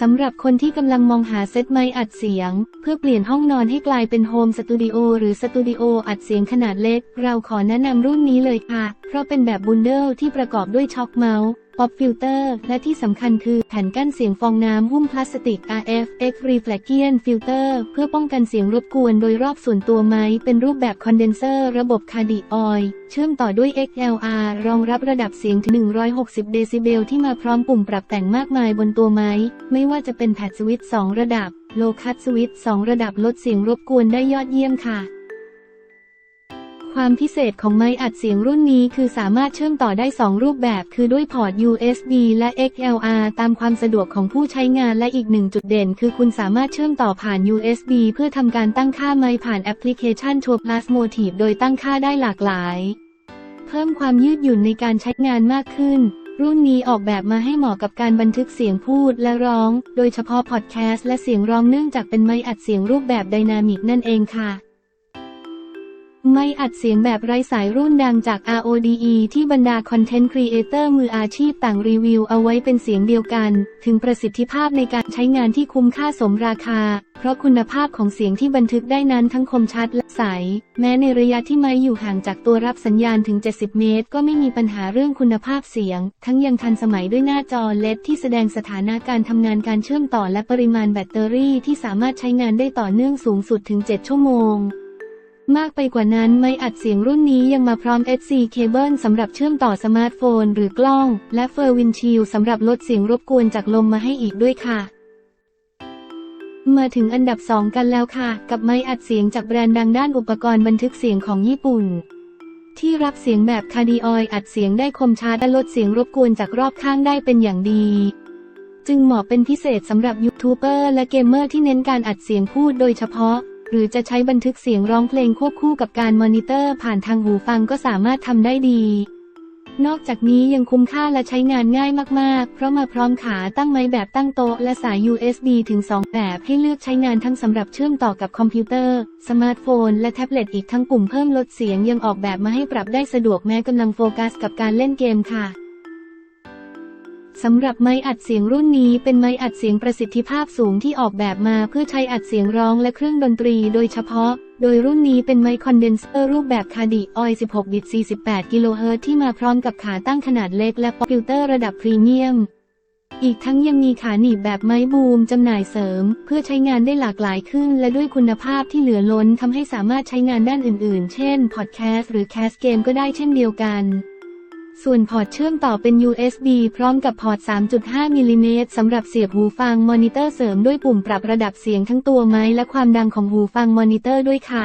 สำหรับคนที่กำลังมองหาเซตไม้อัดเสียง เพื่อเปลี่ยนห้องนอนให้กลายเป็นโฮมสตูดิโอหรือสตูดิโออัดเสียงขนาดเล็ก เราขอแนะนำรุ่นนี้เลยค่ะเพราะเป็นแบบบุนเดิลที่ประกอบด้วยช็อคเมาส์ป๊อปฟิลเตอร์ และที่สำคัญคือแผ่นกั้นเสียงฟองน้ำหุ้มพลาสติก RF X Reflection Filter เพื่อป้องกันเสียงรบกวนโดยรอบส่วนตัวไม้เป็นรูปแบบคอนเดนเซอร์ระบบคาร์ดิออย เชื่อมต่อด้วย XLR รองรับระดับเสียงถึง 160 เดซิเบลที่มาพร้อมปุ่มปรับแต่งมากมายบนตัวไม้ ไม่ว่าจะเป็นแพดสวิตช์2ระดับ โลคัตสวิตช์2ระดับลดเสียงรบกวนได้ยอดเยี่ยมค่ะ ความพิเศษของไมค์อัดเสียงรุ่นนี้คือสามารถเชื่อมต่อได้ 2 รูปแบบ คือด้วยพอร์ต USB และ XLR ตามความสะดวกของผู้ใช้งานและอีกหนึ่งจุดเด่น คือคุณสามารถเชื่อมต่อผ่าน USB เพื่อทำการตั้งค่าไมค์ผ่านแอปพลิเคชัน Tour Plus Motive โดยตั้งค่าได้หลากหลาย เพิ่มความยืดหยุ่นในการใช้งานมากขึ้นรุ่นนี้ออกแบบมาให้เหมาะกับการบันทึกเสียงพูดและร้อง โดยเฉพาะพอดแคสต์และเสียงร้องเนื่องจากเป็นไมค์อัดเสียงรูปแบบไดนามิกนั่นเองค่ะ ไม่อัดเสียงแบบไร้สายรุ่นดังจาก RODE ที่บรรดาคอนเทนต์ครีเอเตอร์มืออาชีพต่างรีวิวเอาไว้เป็นเสียงเดียวกัน ถึงประสิทธิภาพในการใช้งานที่คุ้มค่าสมราคา เพราะคุณภาพของเสียงที่บันทึกได้นั้นทั้งคมชัดและใส แม้ในระยะที่ไม้อยู่ห่างจากตัวรับสัญญาณถึง 70 เมตร ก็ไม่มีปัญหาเรื่องคุณภาพเสียง ทั้งยังทันสมัยด้วยหน้าจอเลดที่แสดงสถานะการทำงานการเชื่อมต่อและปริมาณแบตเตอรี่ที่สามารถใช้งานได้ต่อเนื่องสูงสุดถึง 7 ชั่วโมง มากไปกว่านั้นไม่อัดเสียงรุ่นนี้ยังมาพร้อม FC เคเบิลสำหรับเชื่อมต่อสมาร์ทโฟนหรือกล้อง และเฟอร์วินชิลสำหรับลดเสียงรบกวนจากลมมาให้อีกด้วยค่ะ มาถึงอันดับ 2 กันแล้วค่ะ กับไม้อัดเสียงจากแบรนด์ดังด้านอุปกรณ์บันทึกเสียงของญี่ปุ่น ที่รับเสียงแบบคาร์ดิออยอัดเสียงได้คมชัดและลดเสียงรบกวนจากรอบข้างได้เป็นอย่างดีจึงเหมาะเป็นพิเศษสำหรับยูทูบเบอร์และเกมเมอร์ที่เน้นการอัดเสียงพูดโดยเฉพาะ หรือจะใช้บันทึกเสียงร้องเพลงควบคู่กับการมอนิเตอร์ผ่านทางหูฟังก็สามารถทำได้ดี นอกจากนี้ยังคุ้มค่าและใช้งานง่ายมากๆ เพราะมาพร้อมขาตั้งไม้แบบตั้งโต๊ะและสาย USB ถึง 2 แบบให้เลือกใช้งานทั้งสำหรับเชื่อมต่อกับคอมพิวเตอร์ สมาร์ทโฟน และแท็บเล็ตอีกทั้งปุ่มเพิ่มลดเสียงยังออกแบบมาให้ปรับได้สะดวกแม้กำลังโฟกัสกับการเล่นเกมค่ะ สำหรับไม้อัดเสียงรุ่นนี้เป็นไม้อัดเสียงประสิทธิภาพสูงที่ออกแบบมาเพื่อใช้อัดเสียงร้องและเครื่องดนตรีโดยเฉพาะ โดยรุ่นนี้เป็นไมค์คอนเดนเซอร์รูปแบบคาร์ดิออย 16 บิต 48 กิโลเฮิรตซ์ที่มาพร้อมกับขาตั้งขนาดเล็กและป๊อปฟิลเตอร์ระดับพรีเมียม อีกทั้งยังมีขาหนีบแบบไม้บูมจำหน่ายเสริม เพื่อใช้งานได้หลากหลายขึ้น และด้วยคุณภาพที่เหลือล้นทำให้สามารถใช้งานด้านอื่น ๆ เช่นพอดแคสต์หรือแคสเกมก็ได้เช่นเดียวกัน ส่วนพอร์ตเชื่อมต่อเป็น USB พร้อมกับพอร์ต 3.5 มิลลิเมตรสำหรับเสียบหูฟังมอนิเตอร์เสริมด้วยปุ่มปรับระดับเสียงทั้งตัวไม้และความดังของหูฟังมอนิเตอร์ด้วยค่ะ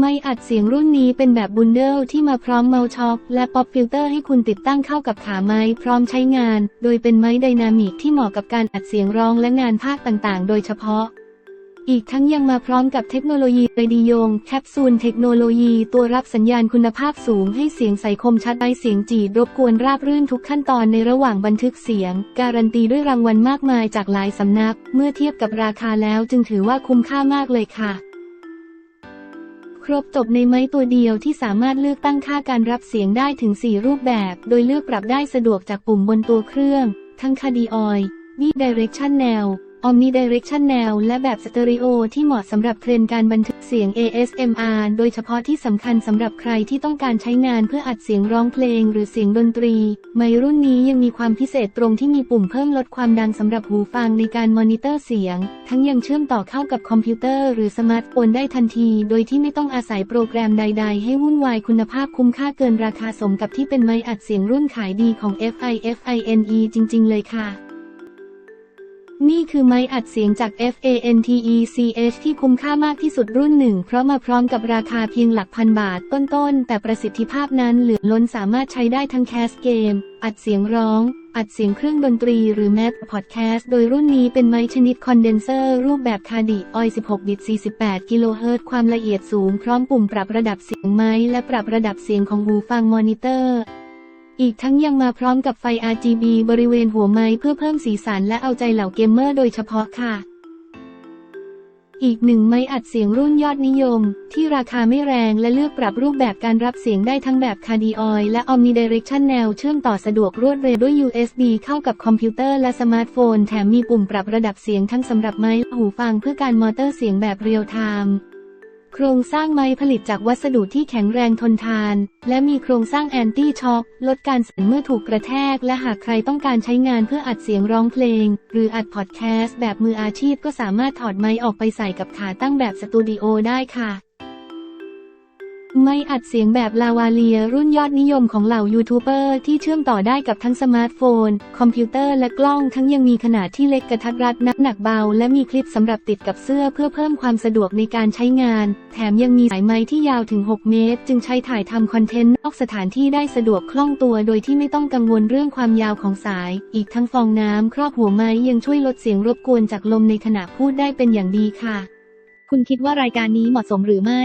ไม่อัดเสียงรุ่นนี้เป็นแบบบุนเดิลที่มาพร้อมเมาช็อคและป๊อปฟิลเตอร์ให้คุณติดตั้งเข้ากับขาไม้พร้อมใช้งาน โดยเป็นไม้ไดนามิกที่เหมาะกับการอัดเสียงร้องและงานภาคต่างๆ โดยเฉพาะ อีกทั้งยังมาพร้อมกับเทคโนโลยีเรดิโยงแคปซูลเทคโนโลยีตัวรับสัญญาณคุณภาพสูงให้เสียงใสคมชัดไอเสียงจีดรบกวนราบรื่นทุกขั้นตอนในระหว่างบันทึกเสียง การันตีด้วยรางวัลมากมายจากหลายสำนัก เมื่อเทียบกับราคาแล้วจึงถือว่าคุ้มค่ามากเลยค่ะครบจบในไม้ตัวเดียวที่สามารถเลือกตั้งค่าการรับเสียงได้ถึง 4 รูปแบบ โดยเลือกปรับได้สะดวกจากปุ่มบนตัวเครื่อง ทั้งคาดีออยบีดเรกชันแนว Omnidirection แนวและแบบสเตอริโอที่เหมาะสำหรับเทรนการบันทึกเสียง ASMR โดยเฉพาะที่สำคัญสำหรับใครที่ต้องการใช้งานเพื่ออัดเสียงร้องเพลงหรือเสียงดนตรี ไมรุ่นนี้ยังมีความพิเศษตรงที่มีปุ่มเพิ่มลดความดังสำหรับหูฟังในการมอนิเตอร์เสียง ทั้งยังเชื่อมต่อเข้ากับคอมพิวเตอร์หรือสมาร์ทโฟนได้ทันที โดยที่ไม่ต้องอาศัยโปรแกรมใด ๆ ให้วุ่นวายคุณภาพคุ้มค่าเกินราคาสมกับที่เป็นไมค์อัดเสียงรุ่นขายดีของ FIFINE จริง ๆ เลยค่ะ นี่คือไม้อัดเสียงจาก FANTECH ที่คุ้มค่ามากที่สุดรุ่นหนึ่ง เพราะมาพร้อมกับราคาเพียงหลักพันบาทต้นๆ แต่ประสิทธิภาพนั้นเหลือล้นสามารถใช้ได้ทั้งแคสเกม อัดเสียงร้อง อัดเสียงเครื่องดนตรีหรือแม้แต่พอดแคสต์โดยรุ่นนี้เป็นไม้ชนิดคอนเดนเซอร์รูปแบบคาร์ดิออย 16 บิต 48 กิโลเฮิรตซ์ความละเอียดสูงพร้อมปุ่มปรับระดับเสียงไม้และปรับระดับเสียงของหูฟังมอนิเตอร์ อีกทั้งยังมาพร้อมกับไฟ RGB บริเวณหัวไม้เพื่อเพิ่มสีสันและเอาใจเหล่าเกมเมอร์โดยเฉพาะค่ะ อีกหนึ่งไม้อัดเสียงรุ่นยอดนิยม ที่ราคาไม่แรงและเลือกปรับรูปแบบการรับเสียงได้ทั้งแบบคาร์ดิออยและ Omnidirection แนวเชื่อมต่อสะดวกรวดเร็วด้วย USB เข้ากับคอมพิวเตอร์และสมาร์ทโฟน แถมมีปุ่มปรับระดับเสียงทั้งสำหรับไม้และหูฟังเพื่อการมอเตอร์เสียงแบบเรียลไทม์ โครงสร้างไม้ผลิตจากวัสดุที่แข็งแรงทนทาน และมีโครงสร้างแอนตี้ช็อคลดการสั่นเมื่อถูกกระแทก และหากใครต้องการใช้งานเพื่ออัดเสียงร้องเพลง หรืออัดพอดแคสต์แบบมืออาชีพก็สามารถถอดไม้ออกไปใส่กับขาตั้งแบบสตูดิโอได้ค่ะ ไม่อัดเสียงแบบลาวาเลียรุ่นยอดนิยมของเหล่ายูทูบเบอร์ที่เชื่อมต่อได้กับทั้งสมาร์ทโฟน คอมพิวเตอร์และกล้องทั้งยังมีขนาดที่เล็กกระทัดรัดน้ำหนักเบา และมีคลิปสำหรับติดกับเสื้อเพื่อเพิ่มความสะดวกในการใช้งาน แถมยังมีสายไม้ที่ยาวถึง 6 เมตร จึงใช้ถ่ายทำคอนเทนต์นอกสถานที่ได้สะดวกคล่องตัวโดยที่ไม่ต้องกังวลเรื่องความยาวของสาย อีกทั้งฟองน้ำครอบหัวไม้ยังช่วยลดเสียงรบกวนจากลมในขณะพูดได้เป็นอย่างดีค่ะ คุณคิดว่ารายการนี้เหมาะสมหรือไม่